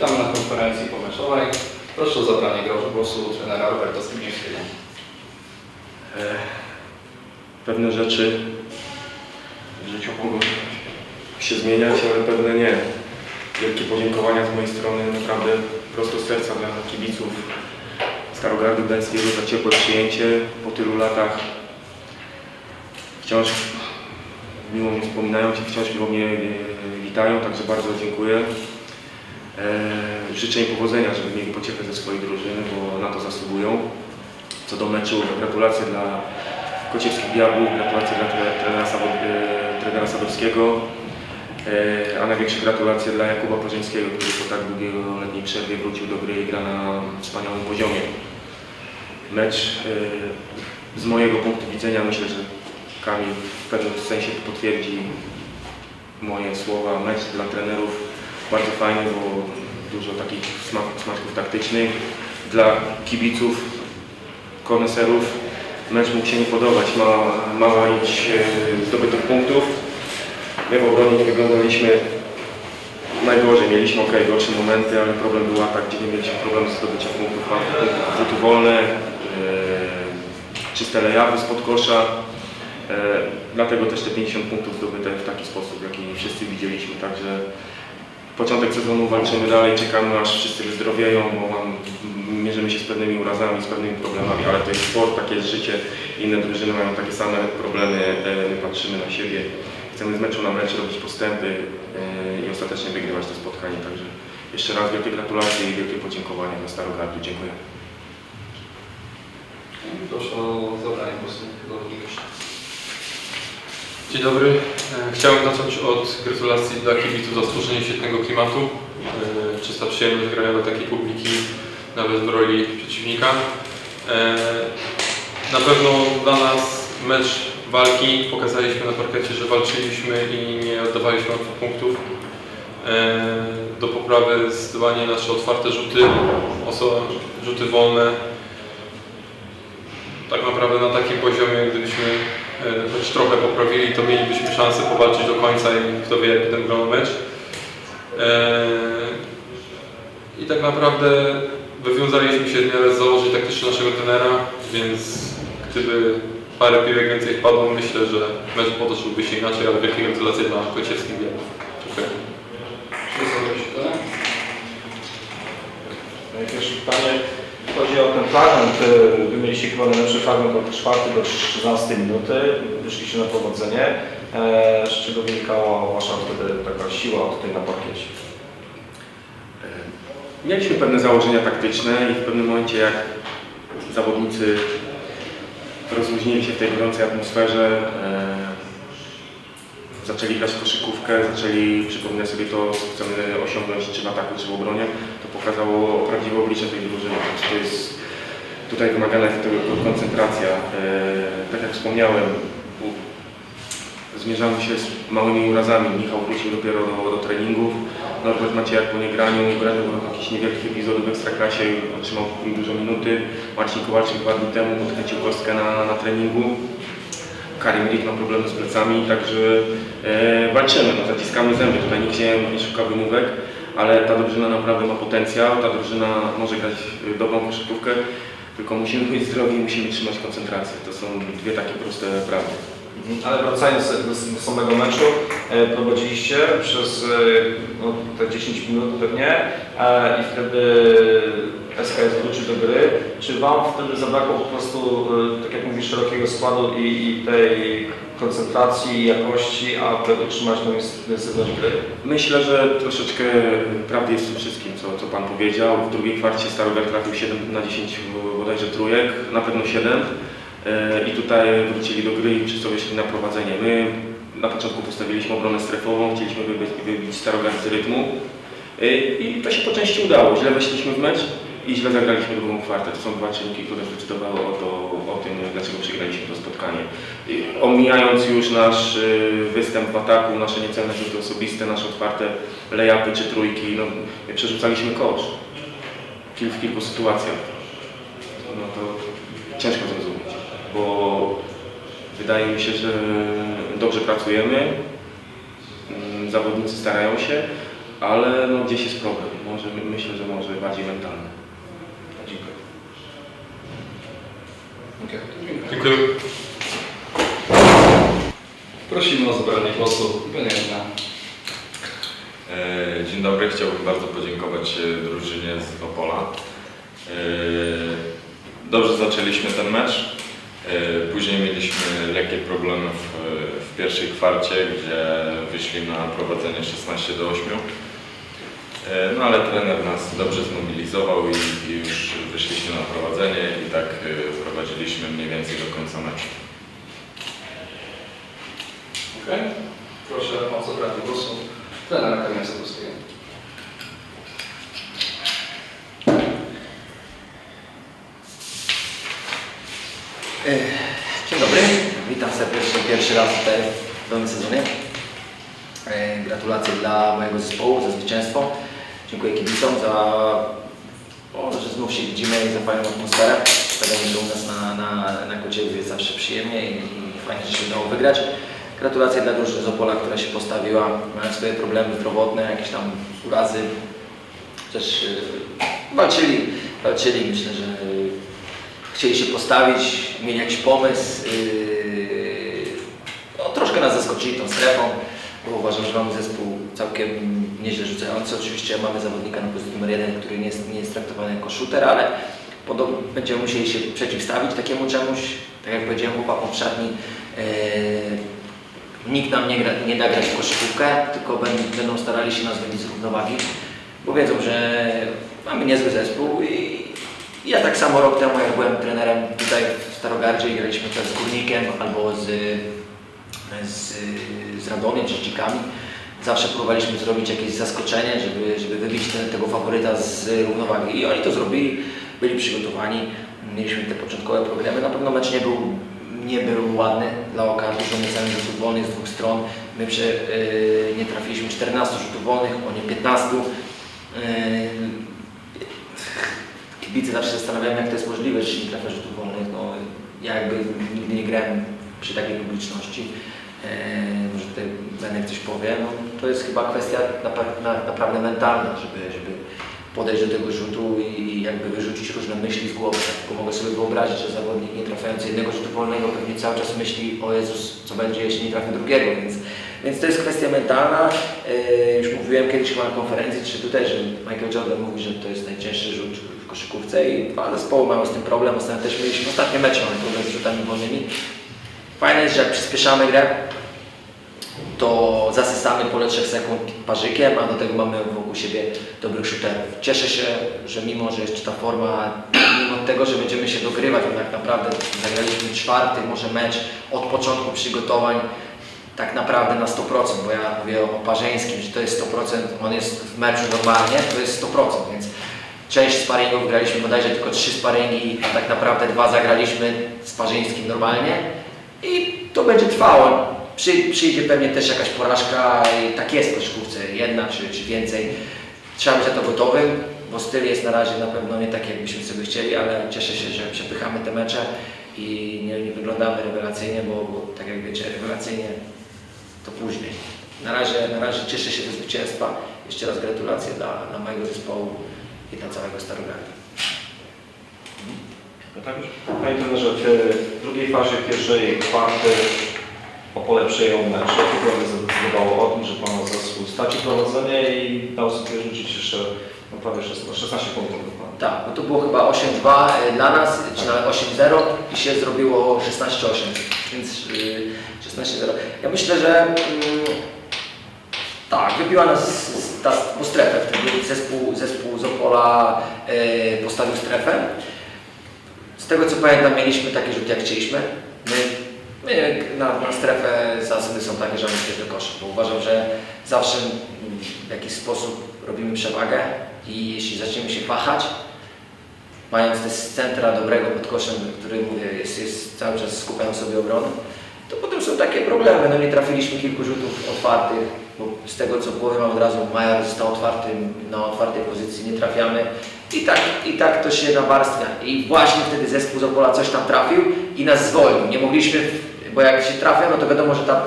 Witamy na konferencji pomeczowej. Proszę o zabranie głosu trenera Roberta Skibniewskiego. E, Pewne rzeczy w życiu mogą się zmieniać, ale pewne nie. Wielkie podziękowania z mojej strony, naprawdę prosto z serca dla kibiców Starogardu Gdańskiego za ciepłe przyjęcie po tylu latach. Wciąż miło mnie wspominają, wciąż miło mnie e, witają, także bardzo dziękuję. E, Życzę im powodzenia, żeby mieli pociechę ze swojej drużyny, bo na to zasługują. Co do meczu, gratulacje dla Kociewskich Diabłów, gratulacje dla tre- trenera, e, trenera Sadowskiego, e, a największe gratulacje dla Jakuba Porzyńskiego, który po tak długoletniej przerwie wrócił do gry i gra na wspaniałym poziomie. Mecz z mojego punktu widzenia myślę, że Kamil w pewnym sensie potwierdzi moje słowa. Mecz dla trenerów bardzo fajny, bo dużo takich smaczków taktycznych. Dla kibiców koneserów mecz mógł się nie podobać. Mała, mała ilość e, zdobytych punktów. My w obronie nie wyglądaliśmy najgorzej. Mieliśmy ok, gorsze momenty, ale problem był atak, gdzie nie mieliśmy problemu z zdobyciem punktów. rzuty wolne, e, czyste lejapy spod kosza. E, dlatego też te 50 punktów zdobyte w taki sposób, jaki wszyscy widzieliśmy. Także początek sezonu walczymy dalej, czekamy aż wszyscy wyzdrowieją, bo mam, mierzymy się z pewnymi urazami, z pewnymi problemami, ale to jest sport, takie jest życie. Inne drużyny mają takie same problemy, e, my patrzymy na siebie. Chcemy z meczu na mecz robić postępy e, i ostatecznie wygrywać to spotkanie. Także jeszcze raz wielkie gratulacje i wielkie podziękowania dla Starogardu. Dziękuję. Proszę o zabranie głosu. Dzień dobry. E, Chciałem zacząć od gratulacji dla kibiców za stworzenie świetnego klimatu. E, Czysta przyjemność grania do takiej publiki, nawet w roli przeciwnika. E, Na pewno dla nas mecz walki pokazaliśmy na parkecie, że walczyliśmy i nie oddawaliśmy łatwych punktów. Do poprawy zdecydowanie nasze otwarte rzuty, rzuty wolne. Tak naprawdę na takim poziomie, gdybyśmy choć trochę poprawili, to mielibyśmy szansę powalczyć do końca i kto wie, jak potem wyglądał mecz. E, I tak naprawdę wywiązaliśmy się w miarę z założeń taktycznych naszego trenera, więc gdyby parę piłek więcej wpadło, myślę, że mecz potoczyłby się inaczej, ale wielkie gratulacje dla Kociewskich Białów. Dziękuję. Jakieś pytanie chodzi o ten fragment. Wy mieliście chyba najlepszy fragment od 4 do 13 minuty. Wyszliście na prowadzenie. E, Z czego wynikała Wasza wtedy taka siła tutaj na parkiecie? E, Mieliśmy pewne założenia taktyczne i w pewnym momencie jak zawodnicy rozluźnili się w tej gorącej atmosferze, e, zaczęli grać w koszykówkę, zaczęli przypominać sobie to, co chcemy osiągnąć czy w ataku, czy w obronie, to pokazało prawdziwe oblicze tej drużyny. To jest, tutaj wymagana jest koncentracja. E, tak jak wspomniałem, zmierzamy się z małymi urazami. Michał wrócił dopiero do, do treningów. Norbert Maciejak po niegraniu, graniu jakichś niewielkich epizodów w Ekstraklasie otrzymał dużo minuty. Marcin Kowalczyk dwa dni temu podkręcił kostkę na, na treningu. Karim Rik ma problemy z plecami, także e, walczymy, no, zaciskamy zęby. Tutaj nikt nie, nie szuka wymówek, ale ta drużyna naprawdę ma potencjał, ta drużyna może grać dobrą koszykówkę, tylko musimy być zdrowi i musimy trzymać koncentrację. To są dwie takie proste prawdy. Ale wracając do samego meczu, e, prowadziliście przez e, no, te 10 minut pewnie e, i wtedy SKS wrócił do gry. Czy Wam wtedy zabrakło po prostu, e, tak jak mówisz, szerokiego składu i, i tej koncentracji, jakości, aby utrzymać tą intensywność gry? Myślę, że troszeczkę prawdy jest w tym wszystkim, co, co Pan powiedział. W drugiej kwarcie Starogard trafił 7 na 10 bodajże trójek, na pewno 7. E, I tutaj wrócili do gry i przy sobie szli na prowadzenie. My na początku postawiliśmy obronę strefową, chcieliśmy wybić, wybić Starogard z rytmu. E, I to się po części udało. Źle weszliśmy w mecz i źle zagraliśmy drugą kwartę. To są dwa czynniki, które zdecydowały o, to, o tym, dlaczego przegraliśmy to spotkanie. Omijając już nasz y, występ w ataku, nasze niecelne rzuty osobiste, nasze otwarte lejapy czy trójki, no, my przerzucaliśmy kosz w, kil, w kilku sytuacjach. No to ciężko zrozumieć, bo wydaje mi się, że dobrze pracujemy, mm, zawodnicy starają się, ale no, gdzieś jest problem, może myślę, że może bardziej mentalne. Dziękuję. Okej, dziękuję. Dziękuję. Prosimy o zabranie głosu. E, Dzień dobry, chciałbym bardzo podziękować e, drużynie z Opola. E, Dobrze zaczęliśmy ten mecz. Później mieliśmy lekkie problemy w, w pierwszej kwarcie, gdzie wyszli na prowadzenie 16 do 8. E, No ale trener nas dobrze zmobilizował i, i już wyszliśmy na prowadzenie i tak e, prowadziliśmy mniej więcej do końca meczu. Okej. Proszę o zabranie głosu trenera Kamila Sadowskiego. Dzień dobry, witam serdecznie pierwszy raz tutaj w nowym sezonie. E, Gratulacje dla mojego zespołu za zwycięstwo. Dziękuję kibicom za o, że znów się widzimy i za fajną atmosferę. Stawianie u nas na, na, na Kociewie jest zawsze przyjemnie i, i fajnie, że się udało wygrać. Gratulacje dla drużyny z która się postawiła, mając swoje problemy zdrowotne, jakieś tam urazy. Też e, walczyli, walczyli, myślę, że chcieli się postawić, mieli jakiś pomysł. Yy, no, troszkę nas zaskoczyli tą strefą, bo uważam, że mamy zespół całkiem nieźle rzucający. Oczywiście mamy zawodnika na pozycji numer jeden, który nie jest, nie jest traktowany jako shooter, ale będziemy musieli się przeciwstawić takiemu czemuś. Tak jak powiedziałem chłopakom w szatni, yy, nikt nam nie, gra, nie da grać w koszykówkę, tylko będą, będą starali się nas wybić z równowagi, bo wiedzą, że mamy niezły zespół i ja tak samo rok temu, jak byłem trenerem tutaj w Starogardzie i graliśmy też z Górnikiem albo z, z, z Radomiem czy Dzikami, zawsze próbowaliśmy zrobić jakieś zaskoczenie, żeby, żeby wybić ten, tego faworyta z równowagi i oni to zrobili, byli przygotowani, mieliśmy te początkowe problemy. Na pewno mecz nie był, nie był ładny dla oka, dużo niecelnych rzutów wolnych z dwóch stron. My przy, yy, nie trafiliśmy 14 rzutów wolnych, oni 15. Yy, kibice zawsze zastanawiają, jak to jest możliwe, że się nie trafia rzutów wolnych. No, ja jakby nigdy nie grałem przy takiej publiczności. Eee, może tutaj Benek coś powie. No, to jest chyba kwestia napra- na, naprawdę mentalna, żeby, żeby podejść do tego rzutu i, jakby wyrzucić różne myśli z głowy. Tylko mogę sobie wyobrazić, że zawodnik nie trafiający jednego rzutu wolnego pewnie cały czas myśli o Jezus, co będzie, jeśli nie trafi drugiego, więc, więc to jest kwestia mentalna. Eee, już mówiłem kiedyś chyba na konferencji, czy tutaj, że Michael Jordan mówi, że to jest najcięższy rzut w koszykówce i dwa zespoły mają z tym problem. Ostatnio też mieliśmy ostatnie mecze, mamy problem z rzutami wolnymi. Fajne jest, że jak przyspieszamy grę, to zasysamy pole 3 sekund parzykiem, a do tego mamy wokół siebie dobrych shooterów. Cieszę się, że mimo, że jeszcze ta forma, mimo tego, że będziemy się dogrywać, bo tak naprawdę zagraliśmy czwarty może mecz od początku przygotowań, tak naprawdę na 100%, bo ja mówię o Parzeńskim, że to jest 100%, on jest w meczu normalnie, to jest 100%, więc część sparingów graliśmy bodajże tylko trzy sparingi, a tak naprawdę dwa zagraliśmy z Parzyńskim normalnie i to będzie trwało. Przy, przyjdzie pewnie też jakaś porażka i tak jest w koszykówce, jedna czy, czy więcej. Trzeba być na to gotowym, bo styl jest na razie na pewno nie tak, jakbyśmy sobie chcieli, ale cieszę się, że przepychamy te mecze i nie, nie wyglądamy rewelacyjnie, bo, bo tak jak wiecie, rewelacyjnie to później. Na razie, na razie cieszę się ze zwycięstwa. Jeszcze raz gratulacje dla, dla mojego zespołu i dla całego Starogardu. No tak już. Panie trenerze, w drugiej fazie pierwszej kwarty Opole przejął mecz. Jakie prawie zdecydowało o tym, że Pana zespół straci prowadzenie i dał sobie rzucić jeszcze no, prawie 16, 16 punktów dokładnie. Tak, bo to było chyba 8-2 dla nas, czy nawet 8-0 i się zrobiło 16-8, więc y, 16-0. Ja myślę, że mm, tak, wybiła nas ta po strefę wtedy. Zespół, zespół z Opola y, postawił strefę. Tego co pamiętam, mieliśmy takie rzuty jak chcieliśmy. My, my na, na strefę zasady są takie, że iść do kosza, bo uważam, że zawsze mm, w jakiś sposób robimy przewagę i jeśli zaczniemy się wahać, mając te z centra dobrego pod koszem, który mówię, jest, jest cały czas skupiam sobie obronę, to potem są takie problemy. No nie trafiliśmy kilku rzutów otwartych, bo z tego co powiem od razu Majer został otwartym, na otwartej pozycji, nie trafiamy. I tak, I tak to się nawarstwia. I właśnie wtedy zespół z Opola coś tam trafił i nas zwolnił. Nie mogliśmy, bo jak się trafia, no to wiadomo, że ta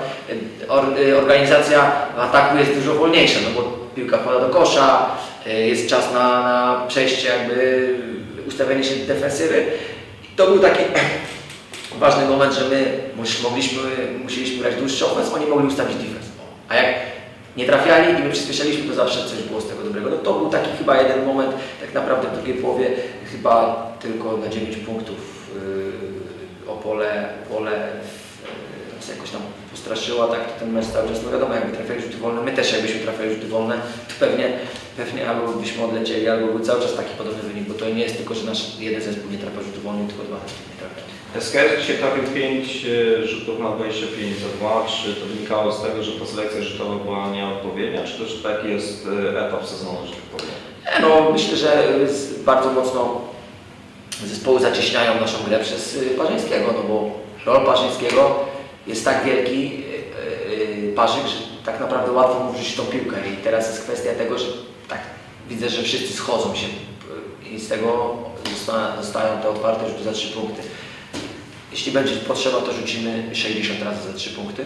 or, y, organizacja ataku jest dużo wolniejsza, no bo piłka wpada do kosza, y, jest czas na, na przejście, jakby ustawienie się defensywy. I to był taki ważny moment, że my mogliśmy, musieliśmy grać dłuższy ofens, oni mogli ustawić defense. A jak nie trafiali i my przyspieszaliśmy, to zawsze coś było z tego dobrego. No to był taki chyba jeden moment, tak naprawdę w drugiej połowie chyba tylko na 9 punktów yy, Opole, Opole yy, nas jakoś tam postraszyła, tak to ten mecz cały czas, no wiadomo, jakby trafiali rzuty wolne, my też jakbyśmy trafili rzuty wolne, to pewnie, pewnie albo byśmy odlecieli, albo był cały czas taki podobny wynik, bo to nie jest tylko, że nasz jeden zespół nie trafia rzutów wolnych, tylko dwa nie trafia. SKS dzisiaj trafił 5 rzutów na 25 za 2. Czy to wynikało z tego, że ta selekcja rzutowa była nieodpowiednia, czy też taki jest e, etap sezonu, że tak powiem? Nie, No, myślę, że bardzo mocno zespoły zacieśniają naszą grę przez Parzyńskiego, no bo rol Parzyńskiego jest tak wielki, Parzyk, że tak naprawdę łatwo mu wrzucić tą piłkę i teraz jest kwestia tego, że tak widzę, że wszyscy schodzą się y, i z tego zosta- zostają te otwarte rzuty za 3 punkty. Jeśli będzie potrzeba, to rzucimy 60 razy za 3 punkty,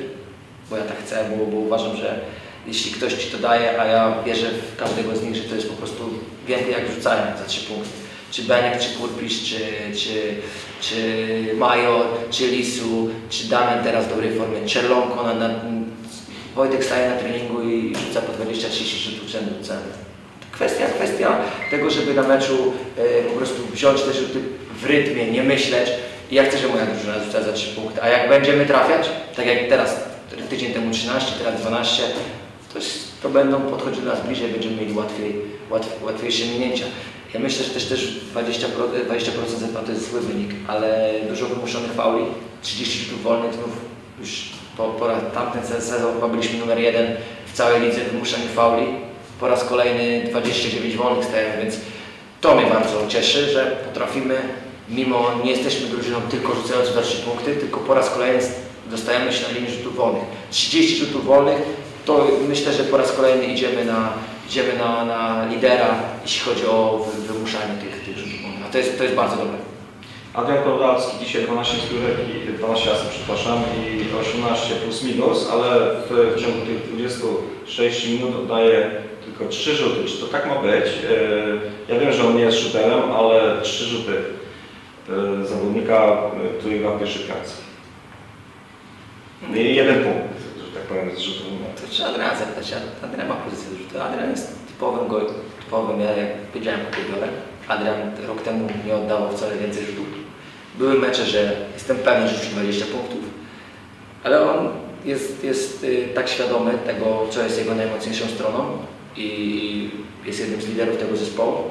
bo ja tak chcę, bo, bo uważam, że jeśli ktoś Ci to daje, a ja wierzę w każdego z nich, że to jest po prostu więcej jak rzucanie za 3 punkty. Czy Benek, czy Kurpisz, czy, czy, czy Major, czy Lisu, czy Damian teraz w dobrej formie, Czerlonko, na, na, Wojtek staje na treningu i rzuca po 20-30 rzutów rzędu cenę. Kwestia, kwestia tego, żeby na meczu e, po prostu wziąć te rzuty w rytmie, nie myśleć. I ja chcę, żeby moja drużyna rzuca za 3 punkty. A jak będziemy trafiać, tak jak teraz, tydzień temu 13, teraz 12, to, to będą podchodzić do nas bliżej, będziemy mieli łatwiej, łatw, łatwiejsze minięcia. Ja myślę, że też, też 20%, 20 ZP to jest zły wynik, ale dużo wymuszonych fauli, 30 rzutów wolnych, znów już po, po tamten se- sezon chyba byliśmy numer jeden w całej lidze w wymuszaniu fauli. Po raz kolejny 29 wolnych stajemy, więc to mnie bardzo cieszy, że potrafimy, mimo nie jesteśmy drużyną tylko rzucającą za 3 punkty, tylko po raz kolejny dostajemy się na linię rzutów wolnych. 30 rzutów wolnych, to myślę, że po raz kolejny idziemy na, idziemy na, na lidera, jeśli chodzi o wy, wymuszanie tych, tych rzutów wolnych. A to jest, to jest bardzo dobre. Adrian Kowalski dzisiaj 12 zbiórek i 12 asy, przepraszam, i 18 plus minus, ale w, w ciągu tych 26 minut oddaje tylko 3 rzuty. Czy to tak ma być? E, Ja wiem, że on nie jest shooterem, ale 3 rzuty e, zawodnika, e, który gra w pierwszej. I jeden punkt, że tak powiem, z rzutu wolnego. To trzeba Adriana zapytać. Ad- Adrian ma pozycję do rzutu. Adrian jest typowym, go, typowym ja jak powiedziałem po biorę. Adrian rok temu nie oddawał wcale więcej rzutów. Były mecze, że jestem pewny, że rzucił 20 punktów, ale on jest, jest y, tak świadomy tego, co jest jego najmocniejszą stroną i jest jednym z liderów tego zespołu.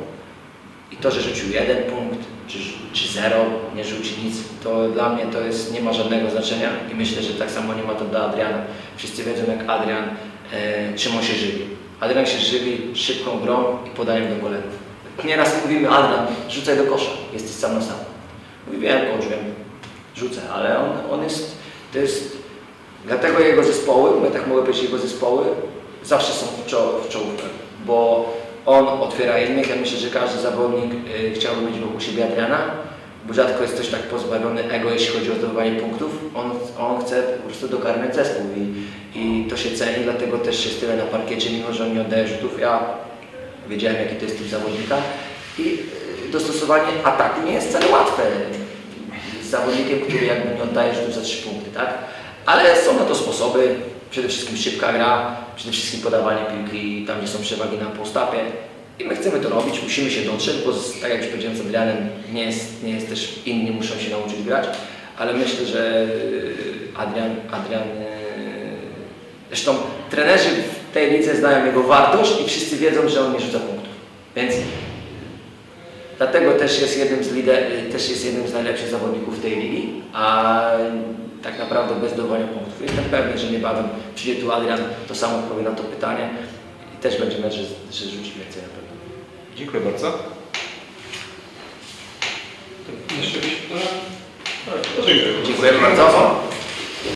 I to, że rzucił jeden punkt, czy, czy zero, nie rzuci nic, to dla mnie to jest, nie ma żadnego znaczenia i myślę, że tak samo nie ma to dla Adriana. Wszyscy wiedzą, jak Adrian, e, czym on się żywi. Adrian się żywi szybką grą i podaniem do golerów. Nieraz mówimy, Adrian, rzucaj do kosza, jesteś sam na sam. Mówi, wiem, coach, wiem, rzucę, ale on, on jest, to jest, dlatego jego zespoły, bo ja tak mogę powiedzieć, jego zespoły zawsze są w, w czołówkach, bo on otwiera innych, ja myślę, że każdy zawodnik y, chciałby mieć wokół siebie Adriana, bo rzadko jest ktoś tak pozbawiony ego, jeśli chodzi o zdobywanie punktów. On, on chce po prostu dokarmiać zespół i, i to się ceni, dlatego też jest tyle na parkiecie, mimo że on nie oddaje rzutów. Ja wiedziałem, jaki to jest typ zawodnika i y, dostosowanie ataku nie jest wcale łatwe z zawodnikiem, który jakby nie oddaje rzutów za trzy punkty, tak? Ale są na to sposoby, przede wszystkim szybka gra, przede wszystkim podawanie piłki tam, gdzie są przewagi na postapie. I my chcemy to robić, musimy się dotrzeć, bo tak jak już powiedziałem z Adrianem, nie jest, nie jest też inni muszą się nauczyć grać, ale myślę, że y, Adrian, Adrian y, zresztą trenerzy w tej lidze znają jego wartość i wszyscy wiedzą, że on nie rzuca punktów. Więc dlatego też jest jednym z lider, też jest jednym z najlepszych zawodników tej ligi, a tak naprawdę bez zdobywania punktów. Jestem pewny, że niebawem przyjdzie tu Adrian, to samo odpowie na to pytanie i też będzie mecz, że, że rzuci więcej na pewno. Dziękuję bardzo. Jeszcze jakieś pytania? Tak, to dziękuję. Dziękujemy bardzo.